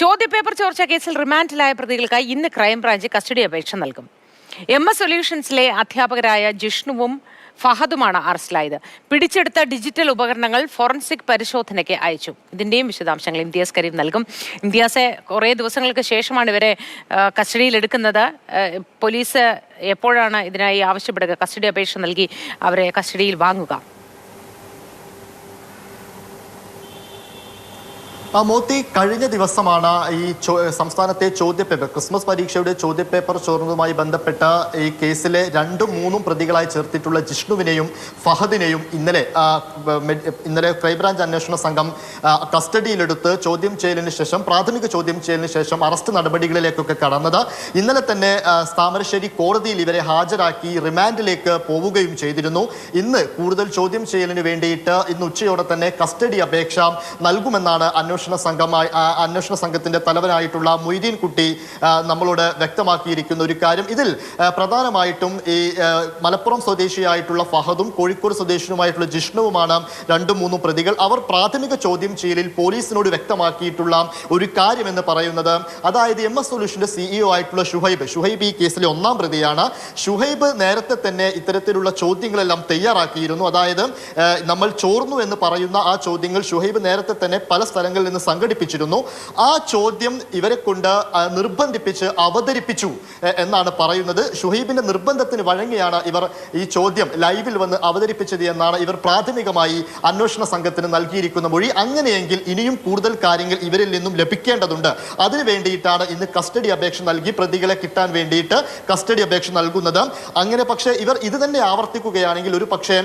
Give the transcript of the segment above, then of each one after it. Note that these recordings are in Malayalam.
ചോദ്യപേപ്പർ ചോർച്ച കേസിൽ റിമാൻഡിലായ പ്രതികൾക്കായി ഇന്ന് ക്രൈംബ്രാഞ്ച് കസ്റ്റഡി അപേക്ഷ നൽകും. എം എസ് സൊല്യൂഷൻസിലെ അധ്യാപകരായ ജിഷ്ണുവും ഫഹദുമാണ് അറസ്റ്റിലായത്. പിടിച്ചെടുത്ത ഡിജിറ്റൽ ഉപകരണങ്ങൾ ഫോറൻസിക് പരിശോധനയ്ക്ക് അയച്ചു. ഇതിന്റെയും വിശദാംശങ്ങൾ ഇംതിയാസ് കരീം നൽകും. ഇംതിയാസെ കുറേ ദിവസങ്ങൾക്ക് ശേഷമാണ് ഇവരെ കസ്റ്റഡിയിൽ കസ്റ്റഡിയിലെടുക്കുന്നത് പോലീസ് എപ്പോഴാണ് ഇതിനായി ആവശ്യപ്പെടുക? കസ്റ്റഡി അപേക്ഷ നൽകി അവരെ കസ്റ്റഡിയിൽ വാങ്ങുക. മോത്തി കഴിഞ്ഞ ദിവസമാണ് ഈ സംസ്ഥാനത്തെ ചോദ്യപേപ്പർ ക്രിസ്മസ് പരീക്ഷയുടെ ചോദ്യപേപ്പർ ചോർന്നതുമായി ബന്ധപ്പെട്ട ഈ കേസിലെ രണ്ടും മൂന്നും പ്രതികളായി ചേർത്തിട്ടുള്ള ജിഷ്ണുവിനെയും ഫഹദിനെയും ഇന്നലെ ഇന്നലെ ക്രൈംബ്രാഞ്ച് അന്വേഷണ സംഘം കസ്റ്റഡിയിലെടുത്ത് ചോദ്യം ചെയ്യലിന് ശേഷം പ്രാഥമിക ചോദ്യം ചെയ്യലിന് ശേഷം അറസ്റ്റ് നടപടികളിലേക്കൊക്കെ കടന്നത്. ഇന്നലെ തന്നെ താമരശ്ശേരി കോടതിയിൽ ഇവരെ ഹാജരാക്കി റിമാൻഡിലേക്ക് പോവുകയും ചെയ്തിരുന്നു. ഇന്ന് കൂടുതൽ ചോദ്യം ചെയ്യലിന് വേണ്ടിയിട്ട് ഇന്ന് ഉച്ചയോടെ തന്നെ കസ്റ്റഡി അപേക്ഷ നൽകുമെന്നാണ് അന്വേഷണ സംഘമായി ആ, അന്വേഷണ സംഘത്തിന്റെ തലവനായിട്ടുള്ള മൊയ്തീൻ കുട്ടി നമ്മളോട് വ്യക്തമാക്കിയിരിക്കുന്ന ഒരു കാര്യം. ഇതിൽ പ്രധാനമായിട്ടും ഈ മലപ്പുറം സ്വദേശിയായിട്ടുള്ള ഫഹദും കോഴിക്കോട് സ്വദേശിയുമായിട്ടുള്ള ജിഷ്ണുവുമാണ് രണ്ടും മൂന്നും പ്രതികൾ. അവർ പ്രാഥമിക ചോദ്യം ചെയ്യലിൽ പോലീസിനോട് വ്യക്തമാക്കിയിട്ടുള്ള ഒരു കാര്യം എന്ന് പറയുന്നത് അതായത് എം എസ് സൊല്യൂഷന്റെ സിഇഒ ആയിട്ടുള്ള ഷുഹൈബ്. ഷുഹൈബ് ഈ കേസിലെ ഒന്നാം പ്രതിയാണ്. ഷുഹൈബ് നേരത്തെ തന്നെ ഇത്തരത്തിലുള്ള ചോദ്യങ്ങളെല്ലാം തയ്യാറാക്കിയിരുന്നു. അതായത് നമ്മൾ ചോർന്നു എന്ന് പറയുന്ന ആ ചോദ്യങ്ങൾ ഷുഹൈബ് നേരത്തെ തന്നെ പല സ്ഥലങ്ങളിൽ നിന്ന് സംഘടിപ്പിച്ചിരുന്നു. ആ ചോദ്യം ഇവരെ കൊണ്ട് നിർബന്ധിപ്പിച്ച് അവതരിപ്പിച്ചു എന്നാണ് പറയുന്നത്. ഷുഹൈബിന്റെ നിർബന്ധത്തിന് വഴങ്ങിയാണ് ഇവർ ഈ ചോദ്യം ലൈവിൽ വന്ന് അവതരിപ്പിച്ചത് എന്നാണ് ഇവർ പ്രാഥമികമായി അന്വേഷണ സംഘത്തിന് നൽകിയിരിക്കുന്ന മൊഴി. അങ്ങനെയെങ്കിൽ ഇനിയും കൂടുതൽ കാര്യങ്ങൾ ഇവരിൽ നിന്നും ലഭിക്കേണ്ടതുണ്ട്. അതിനു വേണ്ടിയിട്ടാണ് ഇന്ന് കസ്റ്റഡി അപേക്ഷ നൽകി പ്രതികളെ കിട്ടാൻ വേണ്ടിയിട്ട് കസ്റ്റഡി അപേക്ഷ നൽകുന്നത്. അങ്ങനെ പക്ഷേ ഇവർ ഇത് തന്നെ ആവർത്തിക്കുകയാണെങ്കിൽ ഒരു പക്ഷേ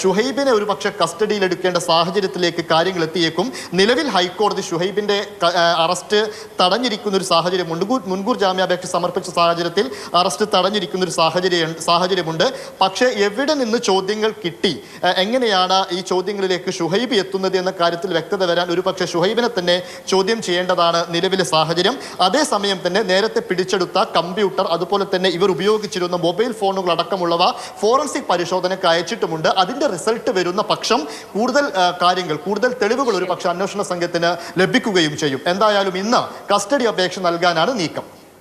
ഷുഹൈബിനെ ഒരു പക്ഷേ കസ്റ്റഡിയിൽ എടുക്കേണ്ട സാഹചര്യത്തിലേക്ക് കാര്യങ്ങൾ എത്തിയേക്കും. നിലവിൽ ഹൈക്കോടതി ഷുഹൈബിന്റെ ക- അറസ്റ്റ് തടഞ്ഞിരിക്കുന്ന ഒരു സാഹചര്യം മുൻകൂർ ജാമ്യാപേക്ഷ സമർപ്പിച്ച സാഹചര്യത്തിൽ അറസ്റ്റ് തടഞ്ഞിരിക്കുന്ന ഒരു സാഹചര്യം സാഹചര്യമുണ്ട്. പക്ഷേ എവിടെ നിന്ന് ചോദ്യങ്ങൾ കിട്ടി? എങ്ങനെയാണ് ഈ ചോദ്യങ്ങളിലേക്ക് ഷുഹൈബ് എത്തുന്നത് എന്ന കാര്യത്തിൽ വ്യക്തത വരാൻ ഒരു പക്ഷേ ഷുഹൈബിനെ തന്നെ ചോദ്യം ചെയ്യേണ്ടതാണ് നിലവിലെ സാഹചര്യം. അതേസമയം തന്നെ നേരത്തെ പിടിച്ചെടുത്ത കമ്പ്യൂട്ടർ അതുപോലെ തന്നെ ഇവർ ഉപയോഗിച്ചിരുന്ന മൊബൈൽ ഫോണുകൾ അടക്കമുള്ളവ ഫോറൻസിക് പരിശോധനയ്ക്ക് അയച്ചിട്ടുമുണ്ട്. അതിന്റെ റിസൾട്ട് വരുന്ന പക്ഷം കൂടുതൽ കാര്യങ്ങൾ കൂടുതൽ തെളിവുകൾ ഒരു പക്ഷേ അന്വേഷണ സംഘത്തിന് ലഭിക്കുകയും ചെയ്യും. എന്തായാലും ഇന്ന് കസ്റ്റഡി അപേക്ഷ നൽകാനാണ് നീക്കം.